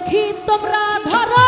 সখী তোমরা ধরো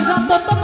যত তোমার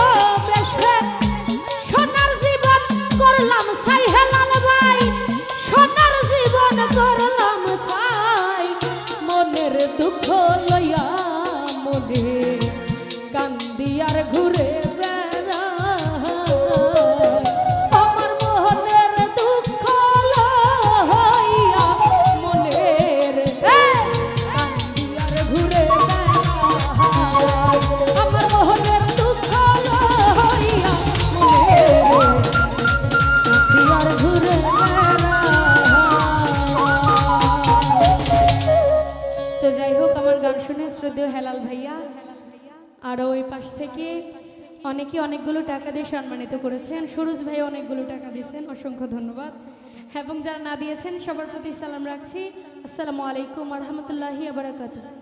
হেলাল ভাইয়া। আরও ওই পাশ থেকে অনেকে অনেকগুলো টাকা দিয়ে সম্মানিত করেছেন। সুরজ ভাই অনেকগুলো টাকা দিয়েছেন, অসংখ্য ধন্যবাদ। এবং যারা না দিয়েছেন, সবার প্রতি সালাম রাখছি। আসসালামু আলাইকুম রহমতুল্লাহি আবরাকাতুল্লাহ